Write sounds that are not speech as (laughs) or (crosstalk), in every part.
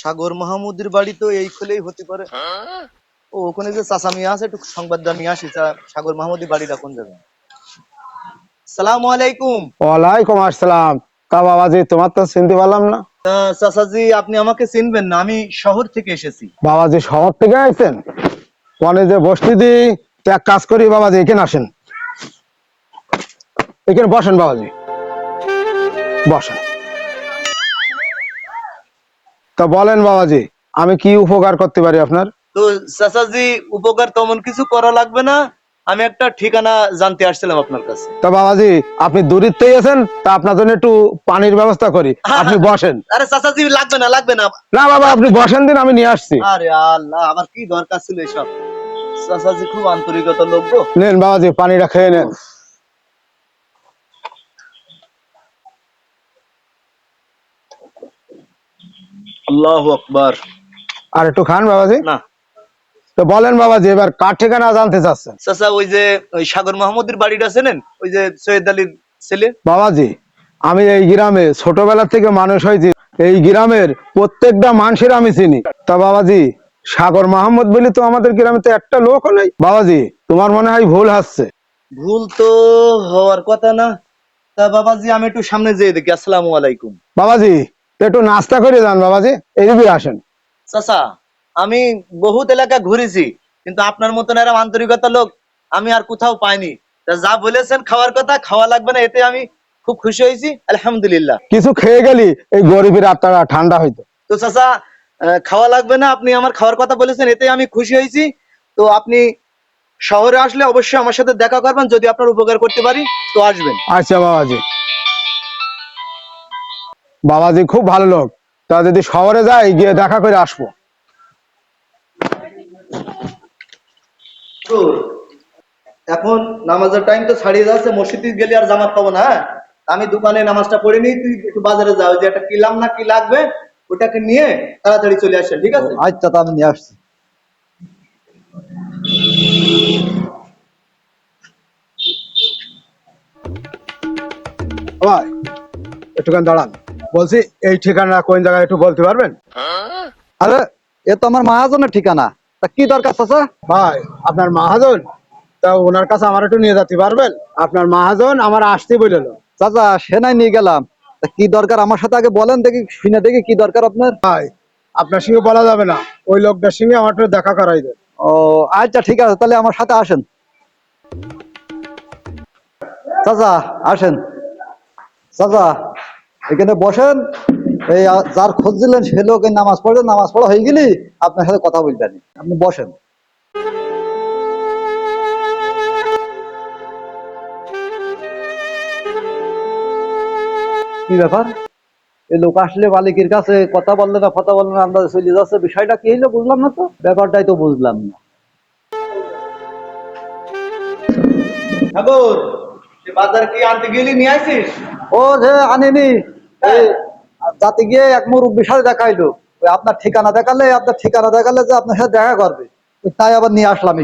সাগর মাহমুদের বাড়ি তো এই খুলেই হতে পারে। ও ওখানে যে চাচা মিয়া আছে একটু সংবাদটা নিয়ে আসি সাগর মাহমুদের বাড়িটা কোন জায়গায়? সালাম আলাইকুম। ওয়ালাইকুম আসসালাম। তা বাবাজি তোমার তো চিনতে পারলাম না। চাচাজি আপনি আমাকে চিনবেন না আমি শহর থেকে এসেছি। বাবাজি শহর থেকে আইছেন? কনে যে বসতি দি এক কাজ করি বাবাজি এখানে আসেন। এখানে বসেন বাবাজি। বসেন। তা বলেন বাবাজি আমি কি উপকার করতে পারি আপনার? তো চাচাজি উপকার তেমন কিছু করা লাগবে না। আমি একটা ঠিকানা জানতে আসছিলাম আপনার কাছে। তা বাবাজি আপনি দূরিত্বেই আছেন তা আপনার জন্য একটু পানির ব্যবস্থা করি। আপনি (laughs) বসেন। আরে চাচাজি লাগবে না লাগবে না। না বাবা আপনি বসেন দিন আমি নিয়ে আসছি। আরে আল্লাহ আমার কি দরকার ছিল এসব? চাচাজি খুব আন্তরিকতা লোক নেন বাবাজি পানিটা খেয়ে নেন। আল্লাহ আকবার। আর একটু খান বাবাজি। না। তো বলেন বাবাজি এবার কার ঠিকানা জানতে চাচ্ছেন? চাচা ওই যে ওই সাগর মাহমুদের বাড়িটা চেনেন? ওই যে সৈয়দ আলীর ছেলে? বাবাজি আমি এই গ্রামে ছোটবেলা থেকে মানুষ হয়েছি। এই গ্রামের প্রত্যেকটা মানুষের আমি চিনি। তা বাবাজি সাগর মাহমুদ বলি তো আমাদের গ্রামে তো একটা লোক নেই। বাবাজি তোমার মনে হয় ভুল হাসছে ভুল তো হওয়ার কথা না। তা বাবাজি আমি একটু সামনে যেয়ে দেখি। আসসালামু আলাইকুম। বাবাজি একটু নাস্তা করে যান বাবাজি এইদিকে আসেন। চাচা আমি বহুত এলাকা ঘুরেছি কিন্তু আপনার মতন এরকম আন্তরিকতা লোক আমি আর কোথাও পাইনি। যা বলেছেন খাওয়ার কথা খাওয়া লাগবে না এতে আমি খুব খুশি হয়েছি আলহামদুলিল্লাহ। কিছু খেয়ে গেলি এই গরিবের আত্মাটা ঠান্ডা হইতো। তো চাচা খাওয়া লাগবে না আপনি আমার খাওয়ার কথা বলেছেন এতে আমি খুশি হয়েছি। তো আপনি শহরে আসলে অবশ্যই আমার সাথে দেখা করবেন যদি আপনার উপকার করতে পারি তো আসবেন। আচ্ছা বাবাজি। বাবাজি খুব ভালো লোক। তা যদি শহরে যাই গিয়ে দেখা করে আসব। এখন নামাজের টাইম তো ছাড়িয়ে যাচ্ছে মসজিদে গেলে আর জামাত পাবো না হ্যাঁ? আমি দোকানে নামাজটা পড়ে নিই তুই একটু বাজারে যাও যে একটা কিলাম না কি লাগবে ওটাকে নিয়ে তাড়াতাড়ি চলে আসেন ঠিক আছে? আচ্ছা তা আমি নিয়ে আসছি। ভাই একটুখানি দাঁড়ান। বলছি এই ঠিকানা কোন জায়গায় একটু বলতে পারবেন? আরে এ তো আমার মহাজনের ঠিকানা। তা কি দরকার চাচা? ভাই আপনার মহাজন? তা ওনার কাছে আমার একটু নিয়ে যেতে পারবেন? আপনার মহাজন আমার আসতে বলল চাচা সে নাই নিয়ে গেলাম। তা কি দরকার? আমার সাথে আগে বলেন দেখি শুনে দেখি কি দরকার আপনার। ভাই আপনার সঙ্গে বলা যাবে না। ওই লোকটার সঙ্গে আমার একটু দেখা করাই দেন। ও আচ্ছা ঠিক আছে তাহলে আমার সাথে আসেন। চাচা আসেন। চাচা এখানে বসেন। এই যার খোঁজ দিলেন সে লোক নামাজ পড়ে নামাজ পড়া হয়ে গেলি আপনার সাথে কথা বলবেন আপনি বসেন। কি ব্যাপার? এই লোক আসলে মালিকের কাছে কথা বললে না কথা বললে না আমরা চলে যাচ্ছে। বিষয়টা কি হইল বুঝলাম না তো? ব্যাপারটাই তো বুঝলাম না। ঠাকুর বাজার কি আনতে গেলি নিয়ে আসিস ও যে আনিনি। যাতে গিয়ে এক মুরব্বীর সাথে দেখাইলো আপনার ঠিকানা দেখালে আপনার ঠিকানা দেখালে যে আপনার সাথে দেখা করবে। তাই আবার নিয়ে আসলাম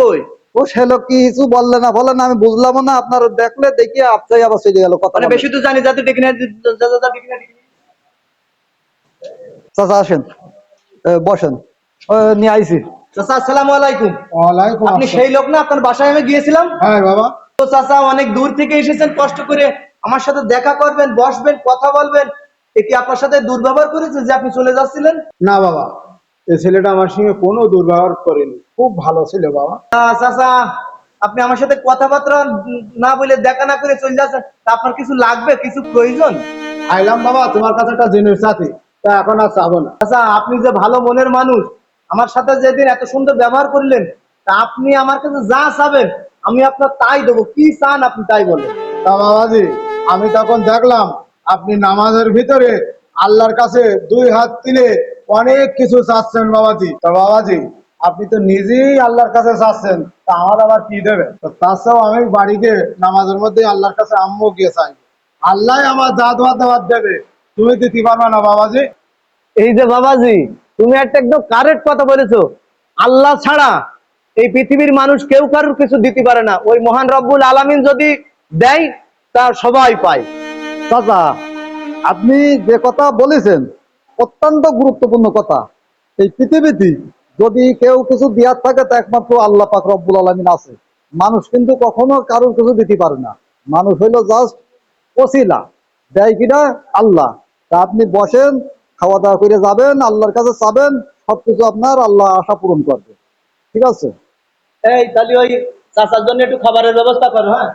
কই? ও সে লোক কিছু বললে না বলে না আমি বুঝলাম না আপনার দেখলে দেখি আপনি আবার চলে গেল কথা মানে বেশি তো জানি যাতে ডেকে। চাচা আসেন। বসেন। নিয়ে আইছি। চাচা আসসালামু আলাইকুম। ওয়ালাইকুম আপনি সেই লোক না আপনার বাসায় আমি গিয়েছিলাম? হ্যাঁ বাবা। তো চাচা অনেক দূর থেকে এসেছেন কষ্ট করে আমার সাথে দেখা করবেন বসবেন কথা বলবেন। এ কি আপনার সাথে দুর্ব্যবহার করেছে যে আপনি চলে যাচ্ছিলেন? না বাবা এই ছেলেটা আমার সঙ্গে কোনো দুর্ব্যবহার করেনি। খুব ভালো ছিল বাবা। চাচা আপনি আমার সাথে কথাবার্তা না বলে দেখা না করে চলে যাচ্ছেন। আপনার কিছু লাগবে কিছু প্রয়োজন? আইলাম বাবা তোমার কাছে একটা জিনিস সাথে তা এখন আর চাবো না। আচ্ছা আপনি যে ভালো মনের মানুষ আমার সাথে যেদিন এত সুন্দর ব্যবহার করলেন তা আপনি আমার কাছে যা চাবেন আমি আপনার তাই দেবো। কি চান আপনি তাই বলেন? তা বাবাজি আমি তখন দেখলাম, আপনি নামাজের ভিতরে আল্লাহর কাছে দুই হাত তুলে অনেক কিছু চাচ্ছেন বাবাজি। তা বাবাজি, আপনি তো নিজেই আল্লাহর কাছে চাচ্ছেন, তা আমার আবার কি দেবে? তো তাছাড়াও আমি বাড়িতে নামাজের মধ্যে আল্লাহর কাছে আম্মু গিয়ে চাই। আল্লাহ আমার দাঁত দোয়া দেওয়ার দেবে। তুমি দিতে পারবে না বাবাজি? এই যে বাবাজি, তুমি একটা একদম কারেক্ট কথা বলেছ। আল্লাহ ছাড়া এই পৃথিবীর মানুষ কেউ কারোর কিছু দিতে পারে না। ওই মহান রব্বুল আলামিন যদি দেয় তা সবাই পায়। চাচা, আপনি যে কথা বলেছেন, অত্যন্ত গুরুত্বপূর্ণ কথা। এই পৃথিবীতে যদি কেউ কিছু দেওয়ার থাকে, তা একমাত্র আল্লাহ পাক রব্বুল আলমিন আছে। মানুষ কিন্তু কখনো কারোর কিছু দিতে পারে না। মানুষ হইল জাস্ট ওসিলা, দেয় কিনা? আল্লাহ। তা আপনি বসেন খাওয়া দাওয়া করে যাবেন, আল্লাহর কাছে চাবেন, সবকিছু আপনার আল্লাহ আশা পূরণ করবে। ঠিক আছে? এই তাহলে ওই চাচার জন্য একটু খাবারের ব্যবস্থা করো হ্যাঁ?